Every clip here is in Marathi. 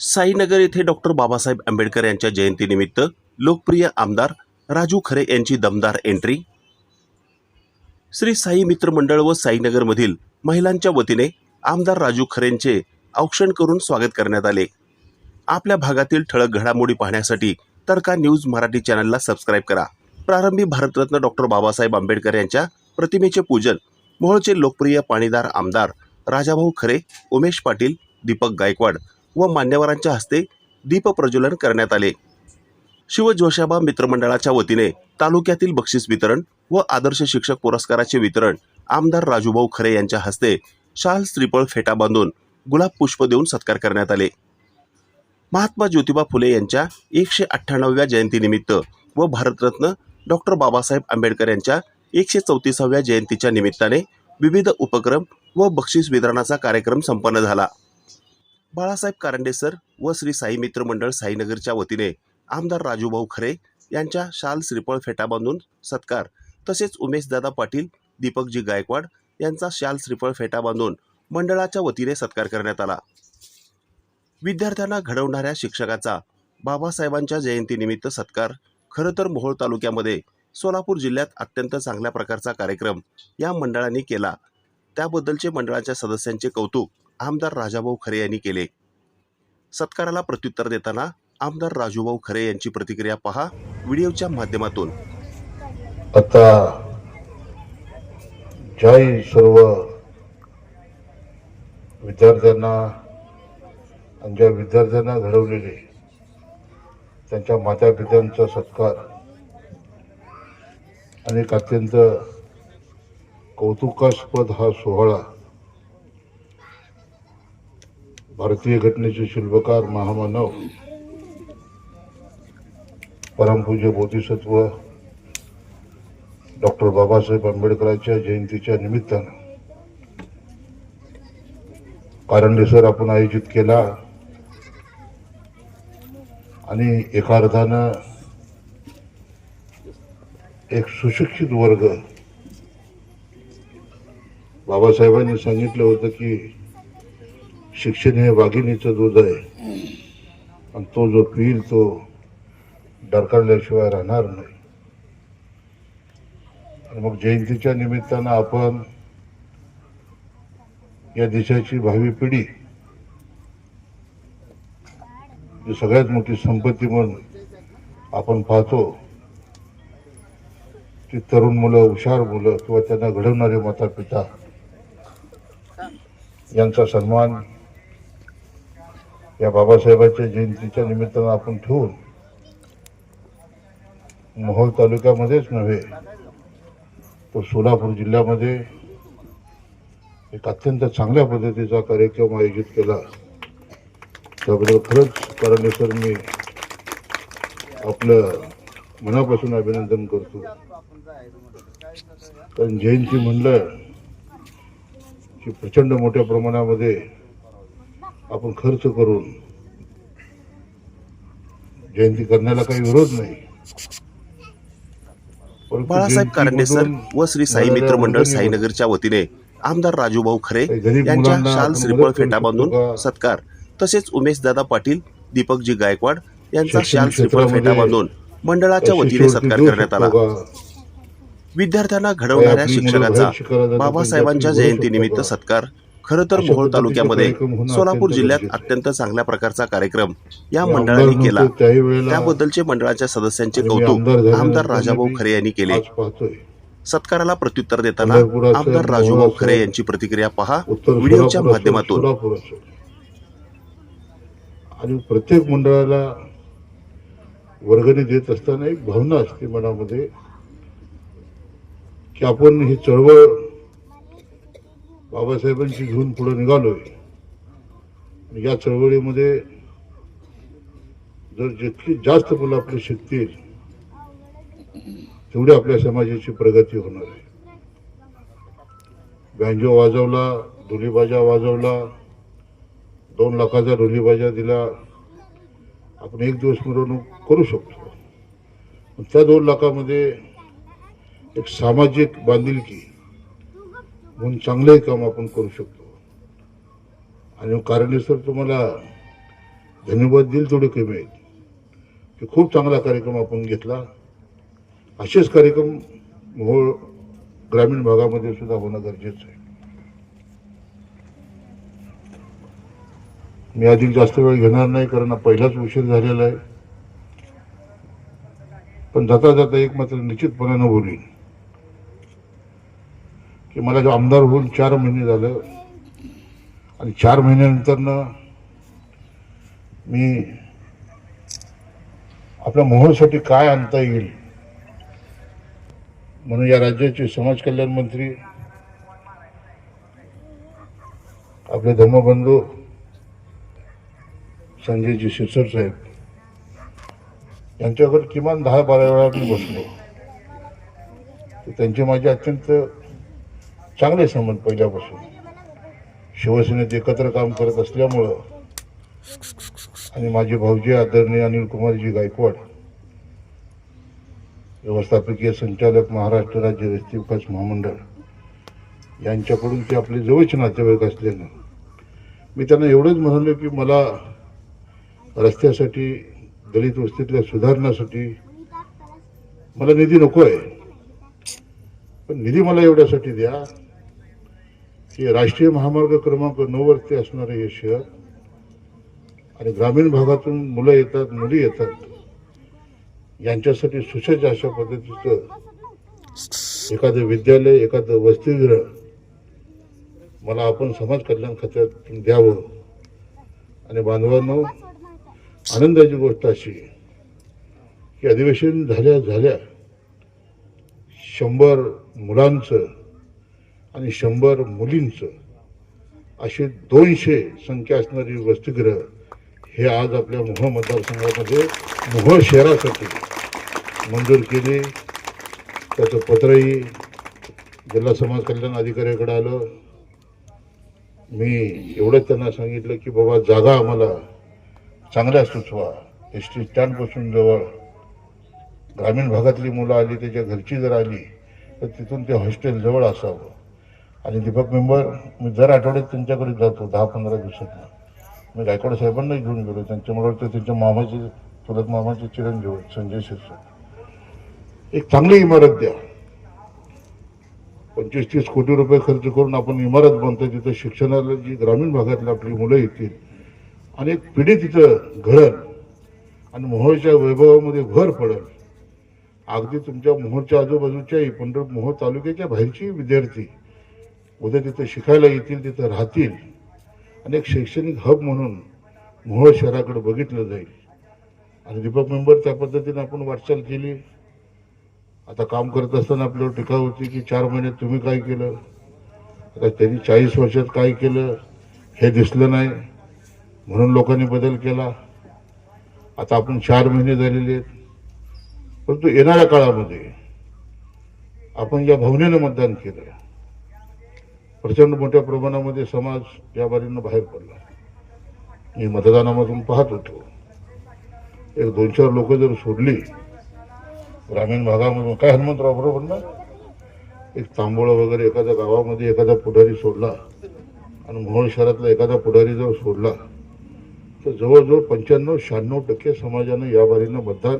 साईनगर येथे डॉक्टर बाबासाहेब आंबेडकर यांच्या जयंतीनिमित्त लोकप्रिय आमदार राजू खरे यांची दमदार एंट्री. श्री साई मित्र मंडळ व साईनगरमधील महिलांच्या वतीने आमदार राजू खरेंचे औक्षण करून स्वागत करण्यात आले. आपल्या भागातील ठळक घडामोडी पाहण्यासाठी तडका न्यूज मराठी चॅनलला सबस्क्राईब करा. प्रारंभी भारतरत्न डॉक्टर बाबासाहेब आंबेडकर यांच्या प्रतिमेचे पूजन मोहोळचे लोकप्रिय पाणीदार आमदार राजाभाऊ खरे उमेश पाटील दीपक गायकवाड व मान्यवरांच्या हस्ते दीपप्रज्वलन करण्यात आले. शिवजोशाबा मित्रमंडळाच्या वतीने तालुक्यातील बक्षीस वितरण व आदर्श शिक्षक पुरस्काराचे वितरण आमदार राजूभाऊ खरे यांच्या हस्ते शाल श्रीफळ फेटा बांधून गुलाब पुष्प देऊन सत्कार करण्यात आले. महात्मा ज्योतिबा फुले यांच्या एकशे अठ्ठ्याण्णव्या जयंतीनिमित्त व भारतरत्न डॉक्टर बाबासाहेब आंबेडकर यांच्या एकशे चौतीसाव्या जयंतीच्या निमित्ताने विविध उपक्रम व बक्षीस वितरणाचा कार्यक्रम संपन्न झाला. बाळासाहेब कारंडे सर व श्री साई मित्रमंडळ साईनगरच्या वतीने आमदार राजूभाऊ खरे यांच्या शाल श्रीफळ फेटा बांधून सत्कार. तसेच उमेशदादा पाटील दीपकजी गायकवाड यांचा शाल श्रीफळ फेटा बांधून मंडळाच्या वतीने सत्कार करण्यात आला. विद्यार्थ्यांना घडवणाऱ्या शिक्षकाचा बाबासाहेबांच्या जयंतीनिमित्त सत्कार. खरं तर मोहोळ तालुक्यामध्ये सोलापूर जिल्ह्यात अत्यंत चांगल्या प्रकारचा कार्यक्रम या मंडळाने केला. त्याबद्दलचे मंडळाच्या सदस्यांचे कौतुक आमदार राजाभाऊ खरे यांनी केले. सत्काराला प्रत्युत्तर देताना आमदार राजूभाऊ खरे यांची प्रतिक्रिया पहा व्हिडिओच्या माध्यमातून. आता जय सर्व विद्यार्थ्यांना आणि ज्या विद्यार्थ्यांना घडवलेले त्यांच्या माता पित्यांचा सत्कार आणि अत्यंत कौतुकास्पद हा सोहळा भारतीय घटनेचे शिल्पकार महामानव परमपूज्य बोधिसत्व डॉक्टर बाबासाहेब आंबेडकरांच्या जयंतीच्या निमित्तानं. कारंडे सर आपण आयोजित केला. आणि एका अर्थानं एक सुशिक्षित वर्ग बाबासाहेबांनी सांगितलं होतं की शिक्षण हे वाघिणीचं दूध आहे. आणि तो जो पिईल तो डरकाळल्याशिवाय राहणार नाही. आणि मग जयंतीच्या निमित्तानं आपण या देशाची भावी पिढी जी सगळ्यात मोठी संपत्ती म्हणून आपण पाहतो ती तरुण मुलं हुशार मुलं किंवा त्यांना घडवणारे माता पिता यांचा सन्मान या बाबासाहेबांच्या जयंतीच्या निमित्तानं आपण ठेवून मोहोळ तालुक्यामध्येच नव्हे तो सोलापूर जिल्ह्यामध्ये एक अत्यंत चांगल्या पद्धतीचा कार्यक्रम आयोजित केला. त्याबद्दल खरंच कारणे सर मी आपलं मनापासून अभिनंदन करतो. कारण जयंती म्हणलं की प्रचंड मोठ्या प्रमाणामध्ये आपण खर्च करून जयंती करण्याला काही विरोध नाही. बाळासाहेब कारंडे सर व श्री साई मित्र मंडळ साईनगरच्या वतीने आमदार राजूभाऊ खरे यांच्या शाल श्रीफळ फेटा बांधून? सत्कार. तसेच उमेशदादा पाटील दीपकजी गायकवाड यांचा शाल श्रीफळ फेटा बांधून मंडळाच्या वतीने सत्कार करण्यात आला? विद्यार्थ्यांना घडवणाऱ्या शिक्षकाचा बाबासाहेबांच्या जयंतीनिमित्त सत्कार. खरं तर मोहोळ तालुक्यामध्ये सोलापूर जिल्ह्यात. अत्यंत चांगल्या प्रकारचा कार्यक्रम या मंडळाने केला. त्याबद्दलचे मंडळाच्या सदस्यांचे कौतुक आमदार राजाभाऊ खरे यांनी केले. सत्काराला प्रत्युत्तर देताना आमदार राजूभाऊ खरे यांची प्रतिक्रिया पहा व्हिडिओच्या माध्यमातून. आणि प्रत्येक मंडळाला वर्गणी देत असताना एक भावना असते मनामध्ये की आपण ही चळवळ बाबासाहेबांची घेऊन पुढे निघालोय. आणि या चळवळीमध्ये जर जितकी जास्त मुलं आपली शिकतील तेवढी आपल्या समाजाची प्रगती होणार आहे. बँजो वाजवला ढोलीबाजा वाजवला दोन लाखाचा ढोलीबाजा दिला. आपण एक दिवस मिरवणूक करू शकतो. पण त्या दोन लाखामध्ये एक सामाजिक बांधिलकी म्हणून चांगलंही काम आपण करू शकतो. आणि कार्यालय सर तुम्हाला धन्यवाद दिल थोडे कमी आहेत. की खूप चांगला कार्यक्रम आपण घेतला. असेच कार्यक्रम मोहोळ ग्रामीण भागामध्ये सुद्धा होणं गरजेचं आहे. मी अधिक जास्त वेळ घेणार नाही कारण पहिलाच उशीर झालेला आहे. पण जाता जाता एक मात्र निश्चितपणानं बोलीन की मला जो आमदार होऊन चार महिने झालं आणि चार महिन्यानंतरनं मी आपल्या मोहोळसाठी काय आणता येईल? म्हणून या राज्याचे समाज कल्याण मंत्री आपले धर्मबंधू संजयजी शिरसर साहेब यांच्याकडे किमान दहा बारा वेळा मी बसलो. तर त्यांचे माझे अत्यंत चांगले संबंध पहिल्यापासून. शिवसेनेत एकत्र काम करत असल्यामुळं आणि माझे भाऊजी आदरणीय अनिल कुमारजी गायकवाड व्यवस्थापकीय संचालक महाराष्ट्र राज्य रस्ते विकास महामंडळ यांच्याकडून ते आपले जवळचे नातेवाईक असल्यानं मी त्यांना एवढंच म्हणालो की मला रस्त्यासाठी दलित वस्तीतल्या सुधारण्यासाठी मला निधी नको आहे पण निधी मला एवढ्यासाठी द्या. की राष्ट्रीय महामार्ग क्रमांक नऊवरती असणारं हे शहर आणि ग्रामीण भागातून मुलं येतात मुली येतात यांच्यासाठी सुसज्ज अशा पद्धतीचं एखादं विद्यालय एखादं वसतिगृह मला आपण समाज कल्याण खात्यात द्यावं. आणि बांधवांनो आनंदाची गोष्ट अशी की अधिवेशन झाल्या झाल्या शंभर मुलांचं आणि शंभर मुलींचं असे दोनशे संख्या असणारी वसतिगृह हे आज आपल्या मोह मतदारसंघामध्ये मोह शहरासाठी मंजूर केले. त्याचं पत्रही जिल्हा समाज कल्याण अधिकाऱ्याकडे आलं. मी एवढंच त्यांना सांगितलं की बाबा जागा आम्हाला चांगल्या सुचवा. एस टी स्टँडपासून जवळ. ग्रामीण भागातली मुलं आली त्याच्या घरची जर आली तर तिथून ते हॉस्टेल जवळ असावं. आणि दीपक मेंबर मी दर आठवड्यात त्यांच्याकडे जातो दहा पंधरा दिवसात. मी गायकवाड साहेबांना घेऊन गेलो. त्यांच्यामुळे ते त्यांच्या मामाचे चुलत मामाचे चिरंजीव संजय शिरसाट एक चांगली इमारत द्या. पंचवीस तीस कोटी रुपये खर्च करून आपण इमारत बांधतो तिथं शिक्षणाला जी ग्रामीण भागातली आपली मुलं येतील आणि एक पिढी तिथं घडल आणि मोहोळच्या वैभवामध्ये भर पडेल. अगदी तुमच्या मोहोळच्या आजूबाजूच्याही पंढर मोहोळ तालुक्याच्या बाहेरची विद्यार्थी उद्या तिथं शिकायला येतील तिथं राहतील. आणि एक शैक्षणिक हब म्हणून मोहोळ शहराकडे बघितलं जाईल. आणि दीपक मेंबर त्या पद्धतीने आपण वाटचाल केली. आता काम करत असताना आपल्यावर टीका होती की चार महिन्यात तुम्ही काय केलं? आता त्यांनी चाळीस वर्षात काय केलं? हे दिसलं नाही. म्हणून लोकांनी बदल केला. आता आपण चार महिने झालेले आहेत. परंतु येणाऱ्या काळामध्ये आपण ज्या भावनेनं मतदान केलं. प्रचंड मोठ्या प्रमाणामध्ये समाज या बारीनं बाहेर पडला. मी मतदानामधून पाहत होतो. एक दोन चार लोक जर सोडली ग्रामीण भागामधून काय हनुमंतराव बरोबर ना? एक तांबोळा वगैरे एखाद्या गावामध्ये एखादा पुढारी सोडला आणि मोहोळ शहरातला एखादा पुढारी जर सोडला तर जवळजवळ पंच्याण्णव शहाण्णव टक्के समाजानं या बारीनं मतदान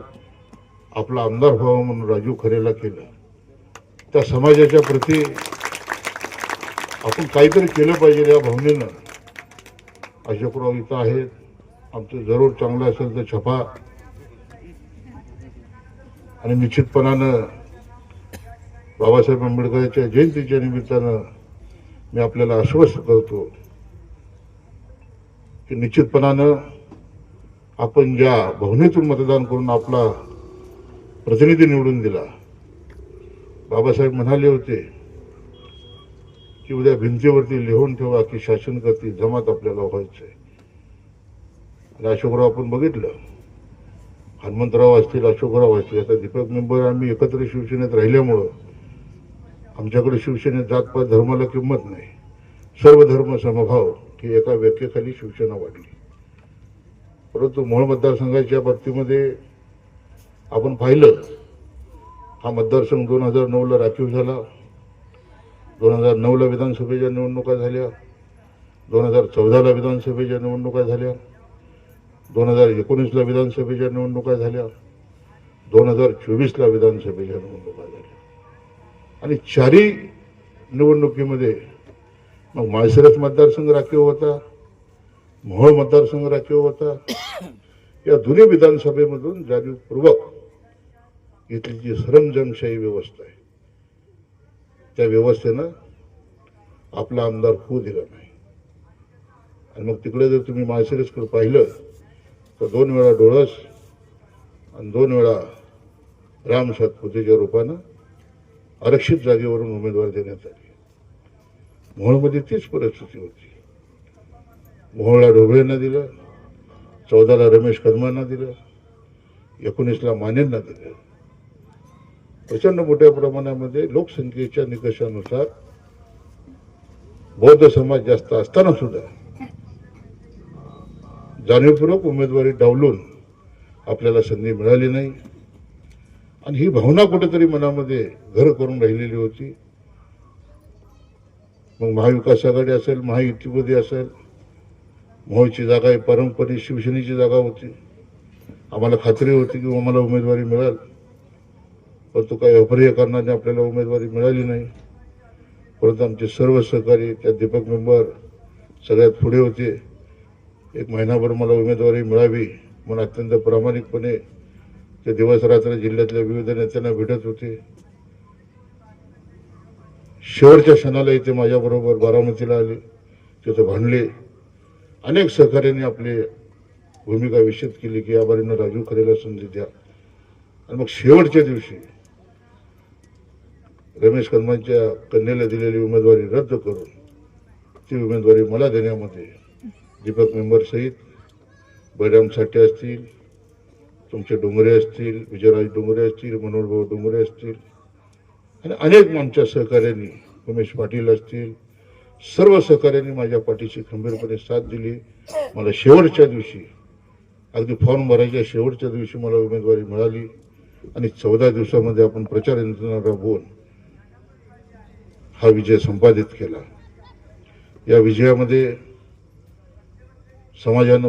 आपला आमदार व्हावा म्हणून राजू खरेला केलं. त्या समाजाच्या प्रती आपण काहीतरी केलं पाहिजे या भावनेनं. अशोकराव इथं आहेत. आमचं जरूर चांगलं असेल तर छपा. आणि निश्चितपणानं बाबासाहेब आंबेडकरांच्या जयंतीच्या निमित्तानं मी आपल्याला आश्वस्त करतो की निश्चितपणानं आपण ज्या भावनेतून मतदान करून आपला प्रतिनिधी निवडून दिला. बाबासाहेब म्हणाले होते की उद्या भिंतीवरती लिहून ठेवा की शासन करतील जमात आपल्याला व्हायचं आणि अशोकराव आपण बघितलं. हनुमंतराव असतील अशोकराव असतील आता दीपक मेंबर आम्ही एकत्र शिवसेनेत राहिल्यामुळं आमच्याकडे शिवसेनेत जातपात धर्माला किंमत नाही. सर्व धर्म समभाव ही एका व्याख्येखाली शिवसेना वाढली. परंतु मूळ मतदारसंघाच्या बाबतीमध्ये आपण पाहिलं हा मतदारसंघ दोन हजार नऊला राखीव झाला. दोन हजार नऊला विधानसभेच्या निवडणुका झाल्या. दोन हजार चौदाला विधानसभेच्या निवडणुका झाल्या. दोन हजार एकोणीसला विधानसभेच्या निवडणुका झाल्या. दोन हजार चोवीसला विधानसभेच्या निवडणुका झाल्या. आणि चारही निवडणुकीमध्ये मग माळशिरस मतदारसंघ राखीव होता मोहोळ मतदारसंघ राखीव होता. या दोन्ही विधानसभेमधून जाणीवपूर्वक इथली जी सरंजमशाही व्यवस्था आहे त्या व्यवस्थेनं आपला आमदार होऊ दिला नाही. आणि मग तिकडे जर तुम्ही माळशिरसकडे पाहिलं तर दोन वेळा डोळस आणि दोन वेळा राम सातपुतेच्या रूपानं आरक्षित जागेवरून उमेदवार देण्यात आले. मोहोळमध्ये तीच परिस्थिती होती. मोहोळला ढोबळेंना दिलं चौदाला रमेश कदमांना दिलं एकोणीसला मानेंना दिलं. प्रचंड मोठ्या प्रमाणामध्ये लोकसंख्येच्या निकषानुसार बौद्ध समाज जास्त असताना सुद्धा जाणीवपूर्वक उमेदवारी डावलून आपल्याला संधी मिळाली नाही. आणि ही भावना कुठेतरी मनामध्ये घर करून राहिलेली होती. मग महाविकास आघाडी असेल महायुतीमध्ये असेल मोहची जागा ही पारंपरिक शिवसेनेची जागा होती. आम्हाला खात्री होती की आम्हाला उमेदवारी मिळेल. परंतु काही अप्रिय कारणाने आपल्याला उमेदवारी मिळाली नाही. परंतु आमचे सर्व सहकारी त्या दीपक मेंबर सगळ्यात पुढे होते. एक महिनाभर मला उमेदवारी मिळावी म्हणून अत्यंत प्रामाणिकपणे ते दिवस रात्र जिल्ह्यातल्या विविध नेत्यांना भेटत होते. शेवटच्या क्षणाला इथे माझ्याबरोबर बारामतीला आले. तिथं भांडले. अनेक सहकार्यांनी आपली भूमिका विषद केली की या बारीनं राजू खरेला संधी द्या. आणि मग शेवटच्या दिवशी रमेश कदमांच्या कन्येला दिलेली उमेदवारी रद्द करून ती उमेदवारी मला देण्यामध्ये दीपक मेंबरसहित बैराम साठे असतील तुमचे डोंगरे असतील विजयराज डोंगरे असतील मनोहरभाऊ डोंगरे असतील आणि अनेक आमच्या सहकार्यांनी उमेश पाटील असतील सर्व सहकार्यांनी माझ्या पाठीशी खंबीरपणे साथ दिली. मला शेवटच्या दिवशी अगदी फॉर्म भरायच्या शेवटच्या दिवशी मला उमेदवारी मिळाली. आणि चौदा दिवसामध्ये आपण प्रचार यंत्रणा राबवून हा विजय संपादित केला. या विजयामध्ये समाजानं